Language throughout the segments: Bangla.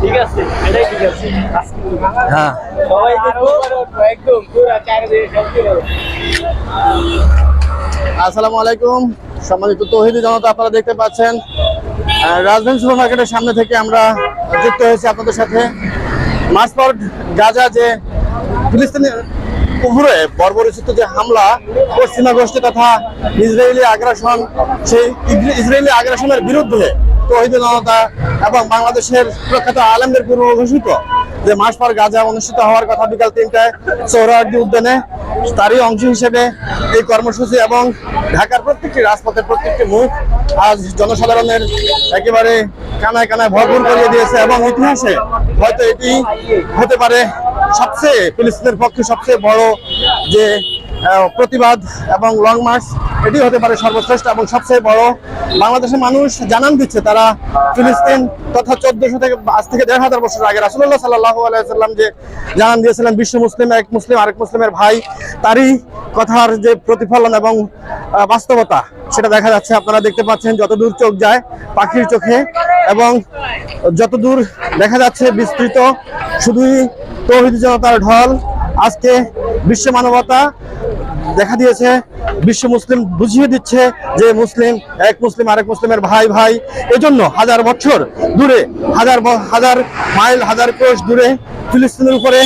ঠিক আছে এটাই ঠিক আছে। হ্যাঁ। সবাই একদম পুরা চারিদিকে আসসালামু আলাইকুম। সম্মানিত তৌহিদি জনতা আপনারা দেখতে পাচ্ছেন রাজধানী সুপার মার্কেটের সামনে থেকে আমরা যুক্ত হয়েছি আপনাদের সাথে। মাসপট গাজা যে ফিলিস্তিনের উপরে বর্বরচিত যে হামলা পশ্চিমা গোষ্ঠী তথা ইসরায়েলি আগ্রাসন সেই ইসরায়েলি আগ্রাসনের বিরুদ্ধে তৌহিদি জনতা এবং বাংলাদেশের প্রখ্যাত আলমদের পূর্ব ঘোষিত যে মাস পর গাজা অনুষ্ঠিত হওয়ার কথা বিকাল তিনটায় সোহরাওয়ার্দী উদ্যানে তারই অংশ হিসেবে এই কর্মসূচি এবং ঢাকার প্রত্যেকটি রাজপথের প্রত্যেকটি মুখ আজ জনসাধারণের একেবারে কানায় কানায় ভরপুর করিয়ে দিয়েছে এবং ইতিহাসে হয়তো এটি হতে পারে সবচেয়ে ফিলিস্তিনের পক্ষে সবচেয়ে বড় যে প্রতিবাদ এবং লং মার্চ এটি হতে পারে সর্বশ্রেষ্ঠ এবং সবচেয়ে বড়। বাংলাদেশের মানুষ জানান দিচ্ছে, তারা ফিলিস্তিন তথা চোদ্দশো থেকে আজ থেকে দেড় হাজার বছর আগে রাসুল্লাহ সাল্লাহ আলাইসাল্লাম যে জানান দিয়েছিলেন, বিশ্ব মুসলিম, এক মুসলিম, আরেক মুসলিমের ভাই, তারই কথার যে প্রতিফলন এবং বাস্তবতা, সেটা দেখা যাচ্ছে। আপনারা দেখতে পাচ্ছেন যতদূর চোখ যায় পাখির চোখে এবং যতদূর দেখা যাচ্ছে বিস্তৃত, শুধুই তৌহিদ জনতার ঢল। আজকে বিশ্ব মানবতা দেখা দিয়েছে, বিশ্ব মুসলিম বুঝিয়ে দিচ্ছে যে মুসলিম, এক মুসলিম, আরেক মুসলিমের ভাই ভাই। এজন্য হাজার বছর দূরে, হাজার হাজার মাইল, হাজার কোষ দূরে ফিলিস্তিনের উপরে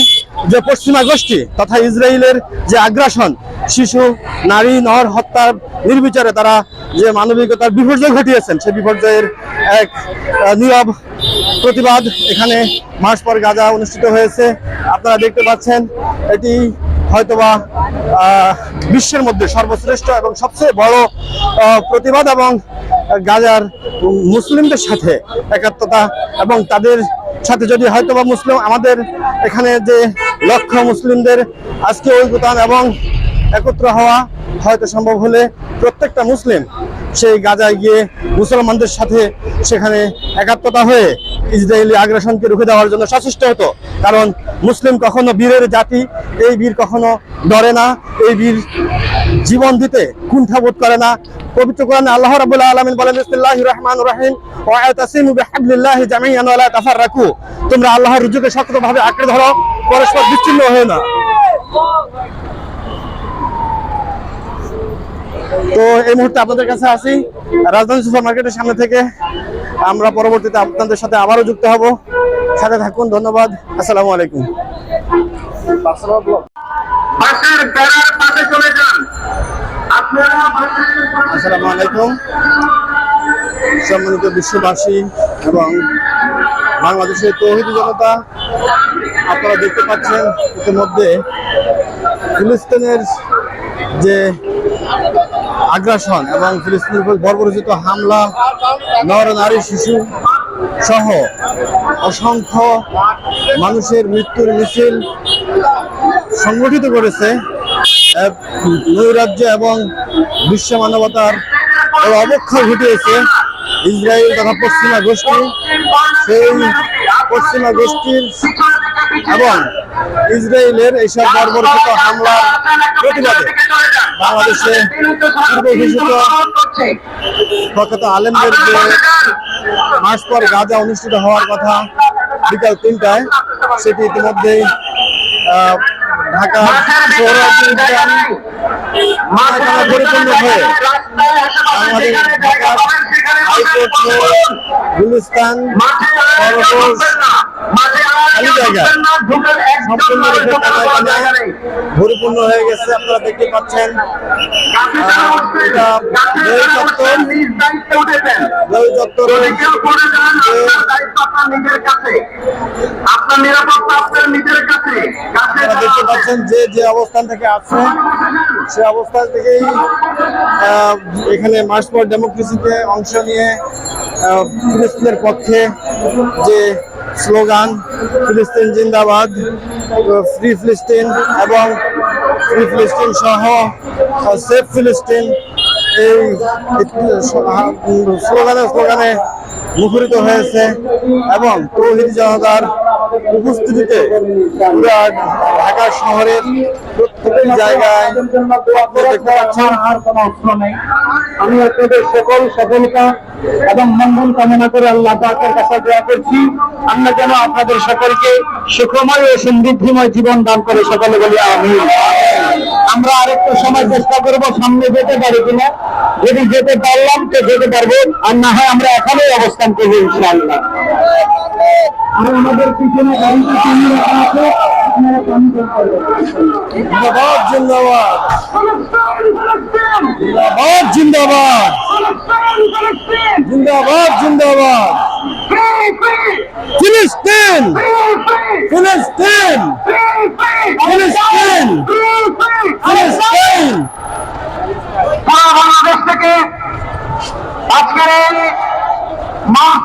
যে পশ্চিমা গোষ্ঠী তথা ইসরায়েলের যে আগ্রাসন, শিশু, নারী নর হত্যার নির্বিচারে তারা যে মানবিকতার বিপর্যয় ঘটিয়েছেন সেই বিপর্যয়ের এক নীরব প্রতিবাদ এখানে মাস পর গাজা অনুষ্ঠিত হয়েছে। আপনারা দেখতে পাচ্ছেন, এটি হয়তোবা বিশ্বের মধ্যে সর্বশ্রেষ্ঠ এবং সবচেয়ে বড় প্রতিবাদ এবং গাজার মুসলিমদের সাথে একাত্মতা এবং তাদের সাথে যদি হয়তোবা মুসলিম, আমাদের এখানে যে লক্ষ মুসলিমদের আজকে ঐক্যতান এবং একত্র হওয়া হয়তো সম্ভব হলে প্রত্যেকটা মুসলিম সেই গাজায় গিয়ে মুসলমানদের সাথে সেখানে একাত্মতা হয়ে ইসরায়েলি আগ্রাসনকে রুখে দেওয়ার জন্য সচেষ্ট হতো। কারণ মুসলিম কখনো বীরের জাতি, এই বীর কখনো ডরে না, এই বীর জীবন দিতে কুণ্ঠাবোধ করে না। পবিত্র কোরআনে আল্লাহ রাব্বুল আলামিন বলেন, বিসমিল্লাহির রহমানির রহিম, ওয়া আতাসিমু বিহাবলিল্লাহি জামিআন ওয়া লা তাফাররাকু। তোমরা আল্লাহর রুজুকে শক্তভাবে আঁকড়ে ধরো, পরস্পর বিচ্ছিন্ন হয়ে না। তো এই মুহূর্তে আপনাদের কাছে আসি। রাজধানী সুপার মার্কেটের সামনে থেকে আমরা পরবর্তীতে আপনাদের সাথে আবারও যুক্ত হব। সাথে থাকুন ধন্যবাদ। আসসালামু আলাইকুম। আসসালামু আলাইকুম। সম্মানিত বিশ্ববাসী এবং বাংলাদেশের তৌহিদি জনতা আপনারা দেখতে পাচ্ছেন ইতিমধ্যে ফিলিস্তিনের যে আগ্রাসন এবং ফিলিস্তিনের উপর বর্বরচিত হামলা, নর, নারী, শিশু সহ অসংখ্য মানুষের মৃত্যুর মিছিল সংগঠিত করেছে নৈরাজ্য এবং বিশ্ব মানবতার অবক্ষয় ঘটিয়েছে ইসরায়েল তথা পশ্চিমা গোষ্ঠী। সেই পশ্চিমা গোষ্ঠীর এবং ইসরায়েলের এইসব বর্বরচিত হামলার প্রতিবাদে বাংলাদেশে পূর্ব ঘোষিত প্রখ্যাত আলেমদের যে মাস পর গাজা অনুষ্ঠিত হওয়ার কথা বিকাল তিনটায় সেটি ইতিমধ্যেই ঢাকা পরিপূর্ণ হয়ে আমাদের ঢাকার হাইকোর্ট গুলিস্তান খালি জায়গা। সম্পূর্ণরূপে পরিপূর্ণ হয়ে গেছে আপনারা দেখতে পাচ্ছেন। এটা চত্বর চত্বরে আপনার দেখতে পাচ্ছেন যে যে অবস্থান থেকে আছে সে অবস্থান থেকেই এখানে মার্চ ফর ডেমোক্রেসিতে অংশ নিয়ে ফিলিস্তিনের পক্ষে যে স্লোগান ফিলিস্তিন জিন্দাবাদ ফ্রি ফিলিস্তিন এবং ফ্রি ফিলিস্তিন সহ সেফ ফিলিস্তিন এই স্লোগানে স্লোগানে মুখরিত হয়েছে এবং তৌহিদ জনতার উপস্থিতিতে ঢাকা শহরের প্রত্যেকটি জায়গায় দেখতে পাচ্ছেন। আমি আপনাদের সকল সফলতা এবং মঙ্গল কামনা করে আল্লাহ পাকের কাছে দোয়া করছি। আমরা যেন আপনাদের সকলকে সুখময় ও সমৃদ্ধিময় জীবন দান করে সকলে বলি আমি আমরা আরেকটু সময় চেষ্টা করব, সামনে যেতে পারি কিনা। যদি যেতে পারলাম, তো যেতে পারব। আর না হয় আমরা এখানেই অবস্থান করব, ইনশাআল্লাহ। আর আমাদের পিছনে গাড়িটা রাখা আছে। জিন্দাবাদ জিন্দাবাদ। জিন্দাবাদ জিন্দাবাদ। জিন্দাবাদ জিন্দাবাদ। ফিলিস্তিন ফিলিস্তিন ফিলিস্তিন ফিলিস্তিন সারা বাংলাদেশ থেকে আজকের এই মার্চ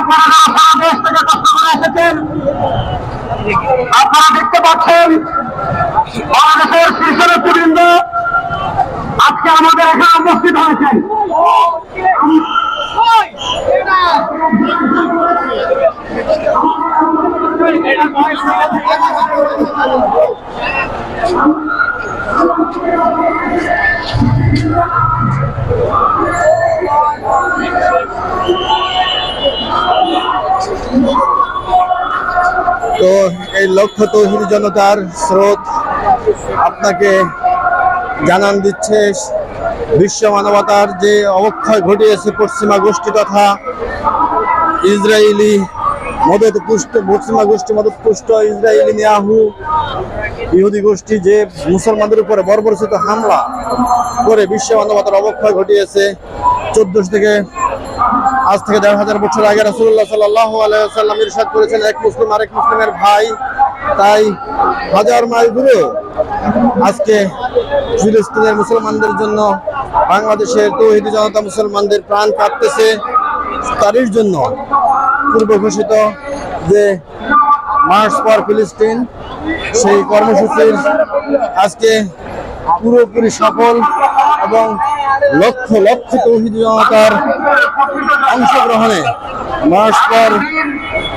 আপনারা সারা দেশ থেকে কষ্ট করে এসেছেন, আপনারা দেখতে পাচ্ছেন বাংলাদেশের শীর্ষ নেতৃবৃন্দ আজকে আমাদের এখানে উপস্থিত হয়েছেন। তো এই লক্ষ তৌহিদি জনতার স্রোত আপনাকে জানান দিচ্ছে বিশ্ব মানবতার যে অবক্ষয় ঘটিয়েছে পশ্চিমা গোষ্ঠী তথা ইসরায়েলি মদত পুষ্ট, পশ্চিমা গোষ্ঠী মদত পুষ্ট, ইসরায়েলি নিয়াহু ইহুদি গোষ্ঠী যে মুসলমানদের উপরে বর্বরচিত হামলা করে বিশ্ব মানবতার অবক্ষয় ঘটিয়েছে, চোদ্দশো থেকে আজ থেকে দেড় হাজার বছর আগে রাসুল্লাহ সাল্লাহ আলাইসাল্লাম ইরশাদ করেছেন, এক মুসলিম আরেক মুসলিমের ভাই। তাই হাজার মাইল দূরে আজকে ফিলিস্তিনের মুসলমানদের জন্য বাংলাদেশের তৌহিদি জনতা মুসলমানদের প্রাণ কাঁপতেছে তারই জন্য। পূর্ব ঘোষিত যে মার্চ ফর ফিলিস্তিন সেই কর্মসূচির আজকে পুরোপুরি সফল এবং লক্ষ লক্ষ তৌহিদি জনতার অংশগ্রহণে মার্চ ফর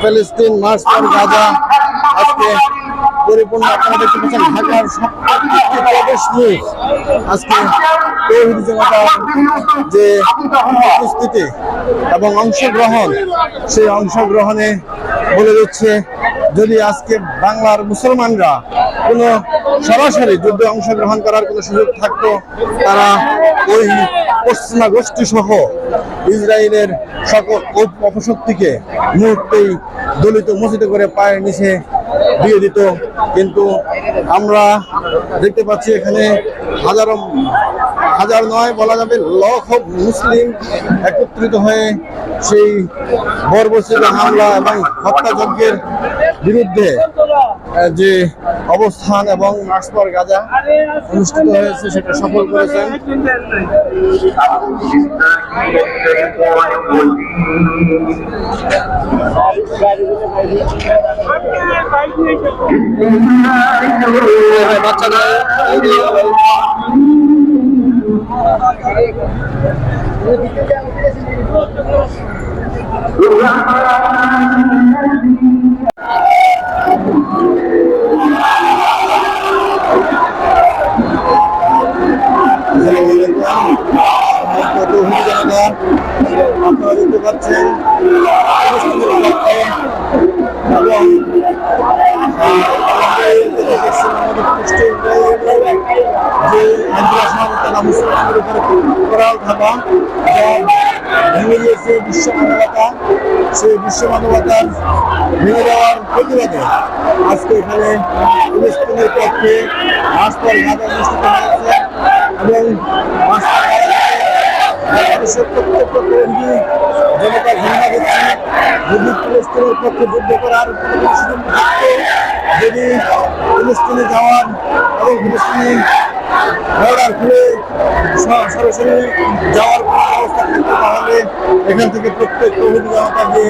ফিলিস্তিন মার্চ ফর গাজা আজকে পরিপূর্ণ আপনারা দেখতে ঢাকার আজকে তৌহিদি জনতার যে উপস্থিতি এবং অংশগ্রহণ, সেই অংশগ্রহণে বলে দিচ্ছে, যদি আজকে বাংলার মুসলমানরা কোনো সরাসরি যুদ্ধে অংশগ্রহণ করার কোনো সুযোগ থাকতো, তারা ওই পশ্চিমা গোষ্ঠী সহ ইসরায়েলের সকল অপশক্তিকে মুহূর্তেই দলিত মসজিদ করে পায়ের নিচে দিয়ে দিত। কিন্তু আমরা দেখতে পাচ্ছি এখানে হাজারো, হাজার নয় বলা যাবে লক্ষ মুসলিম একত্রিত হয়ে সেই বর্বচিত হামলা এবং হত্যাযজ্ঞের বিরুদ্ধে যে অবস্থান এবং মাসপর গাজা অনুষ্ঠিত হয়েছে সেটা সফল করেছেন। বাচ্চারা আপনারা দেখতে পাচ্ছেন ফিলিস্তিনের পক্ষে এবং যে আগ্রাসন তারা মুসলমানদের উপরে করা থাকা যা ভেঙে দিয়েছে বিশ্ব মানবতা সেই বিশ্ব মানবতার ভেঙে দেওয়ার প্রতিবাদে আজকে এখানে ফিলিস্তিনের পক্ষে মাস্টার ঘাট অনুষ্ঠিত হয়েছে এবং মাস্টার বাংলাদেশের প্রত্যেক প্রতিনিধি জনতা ঘোষণা দিচ্ছে যদি ফিলিস্তিনের পক্ষে যুদ্ধ করার সুযোগ থাকতো যদি ফিলিস্তিনে যাওয়ার এবং ফিলিস্তিনি বর্ডার খুলে সরাসরি যাওয়ার কোনো অবস্থা থাকতো তাহলে এখান থেকে প্রত্যেক তৌহিদি জনতা যে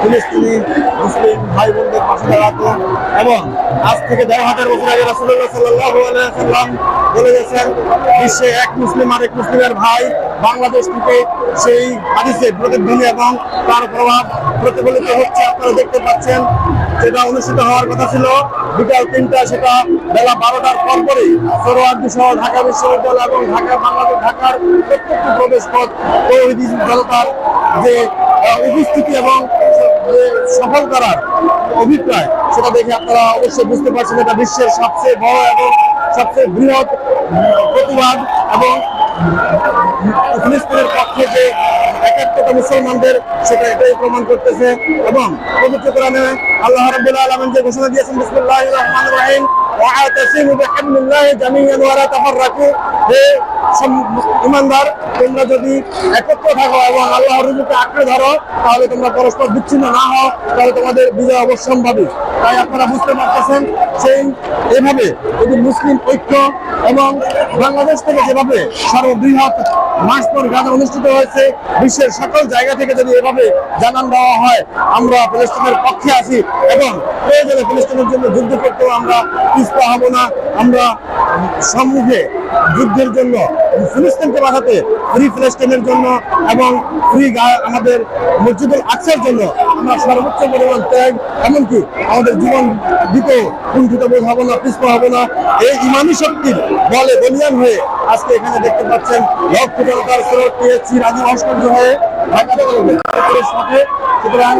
ফিলিস্তিনি মুসলিম ভাই বোনদের পাশে দাঁড়াতো এবং আজ থেকে দেড় হাজার বছর আগে রাসূলুল্লাহ সাল্লাল্লাহু আলাইহি সাল্লাম বলে গেছেন বিশ্বে এক মুসলিম আরেক মুসলিমের ভাই বাংলাদেশ থেকে সেই হাদিসে প্রতিধ্বনি এবং তার প্রভাব প্রতিফলিত হচ্ছে। আপনারা দেখতে পাচ্ছেন, যেটা অনুষ্ঠিত হওয়ার কথা ছিল, বিকাল তিনটা, সেটা বেলা বারোটার পর পরই সরোয়ার্দি সহ ঢাকা বিশ্ববিদ্যালয় এবং ঢাকা বাংলাদেশ, ঢাকার প্রত্যেকটি প্রবেশ পথ তৌহিদি জনতার যে উপস্থিতি এবং সফল করার অভিপ্রায়, সেটা দেখে আপনারা অবশ্যই বুঝতে পারছেন এটা বিশ্বের সবচেয়ে বড় এবং সবচেয়ে বৃহৎ প্রতিবাদ এবং ফিলিস্তিনের পক্ষে যে একাত্মতা মুসলমানদের, সেটা এটাই প্রমাণ করতেছে। এবং পবিত্র কোরআনে আল্লাহ রাব্বুল আলামিন যে ঘোষণা দিয়েছেন, বিসমিল্লাহির রহমানির রহিম জামিআন ওয়া লা তাফাররাকু হে সম- ইমানদার, তোমরা যদি একত্র থাকো এবং আল্লাহর রুজুকে আঁকড়ে ধরো, তাহলে তোমরা পরস্পর বিচ্ছিন্ন না হও, তাহলে তোমাদের বিজয় অবশ্যম্ভাবী। তাই আপনারা বুঝতে পারতেছেন, সেই এভাবে যদি মুসলিম ঐক্য এবং বাংলাদেশ থেকে যেভাবে সর্ববৃহৎ মাস পর গাজা অনুষ্ঠিত হয়েছে, বিশ্বের সকল জায়গা থেকে যদি এভাবে জানান দেওয়া হয়, আমরা ফিলিস্তিনের পক্ষে আছি এবং প্রয়োজনে ফিলিস্তিনের জন্য যুদ্ধ করতেও আমরা পিছপা হব না। আমরা সম্মুখে যুদ্ধের জন্য ফিলিস্তিনকে বাঁচাতে ফ্রি ফিলিস্তিনের জন্য এবং ফ্রি আমাদের মসজিদুল আকসার জন্য আমরা সর্বোচ্চ পরিমাণ ত্যাগ, এমনকি আমাদের জীবন দিতে কুণ্ঠিত বোধ হব না পিছপা হব না। এই ইমানি শক্তির বলে বলিয়ান হয়ে আজকে এখানে দেখতে পাচ্ছেন লক্ষ জনতার স্রোত পেয়েছি রাজু ভাস্কর্য হয়ে সুতরাং